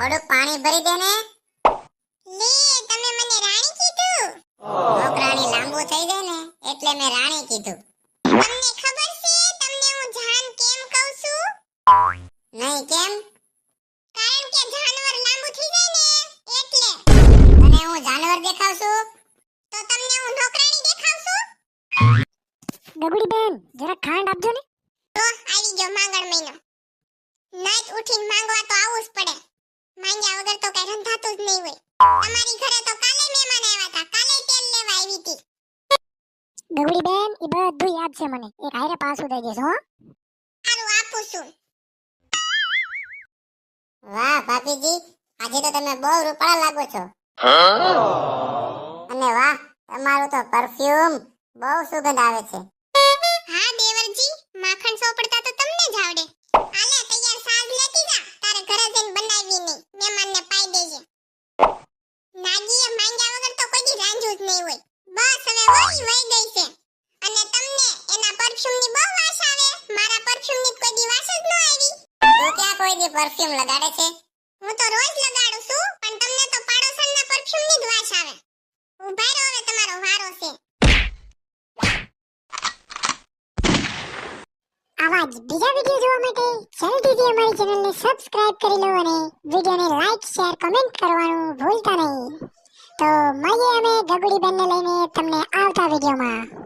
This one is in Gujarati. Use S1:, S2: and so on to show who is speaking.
S1: થોડુંક પાણી ભરી દે ને.
S2: લે તમે મને રાણી કીધું?
S1: નોકરાણી લાંબુ થઈ જાય ને એટલે મેં રાણી કીધું.
S2: તમને ખબર છે તમને હું જાન કેમ કહું છું?
S1: નહીં કેમ?
S2: કારણ કે જાનવર લાંબુ થઈ જાય ને એટલે.
S1: તને હું જાનવર દેખાવ છું?
S2: તો તમને હું નોકરાણી દેખાવ છું?
S3: ગગડી બેન જરા ખાંડ આપજો ને.
S2: તો આવી ગયો માંગણ મહિનો. નાઈટ ઉઠીને માંગવા તો આવું જ પડે. નહીં હોય. તમારી ઘરે તો કાલે મહેમાન આવ્યા હતા. કાલે તેલ લેવા આવી હતી.
S3: ગગડી બેન એ બધું યાદ છે મને. એક હારે પાછું દઈ દેજો હો.
S2: સારું આપું છું.
S1: વાહ ભાભીજી આજે તો તમે બહુ રૂપાળા લાગો છો. અને વાહ તમારું તો પરફ્યુમ બહુ સુગંધ આવે છે.
S2: હા દેવરજી માખણ સોપડતા તો તમને જ આવડે આલે તૈયાર સાજ લેતી જા તારે ઘરે જઈને બનાવી નહીં મહેમાનને પાઈ દેજે નાગીએ માંગ્યા વગર તો કોઈ દી રાંધ્યું જ નહીં હોય બસ હવે વહી વહી ગઈ છે. અને તમને એના પરફ્યુમની બહુ વાસ આવે. મારા પરફ્યુમની કોઈ દી વાસ જ ન આવી.
S1: તું ક્યાં કોઈ દી પરફ્યુમ લગાડે છે?
S2: હું તો રોજ લગાડું છું, પણ તમને તો પાડોશનના પરફ્યુમની જ વાસ આવે. ઊભા રહો, હવે તમારો વારો છે.
S3: આવા બીજા વિડિયો જોવા માટે જલ્દીથી અમારી ચેનલને સબસ્ક્રાઇબ કરી લો અને વિડિયોને લાઈક શેર કમેન્ટ કરવાનું ભૂલતા નહીં. તો મળીએ અમે ગગડી બેનને લઈને તમને આવતા વિડીયોમાં.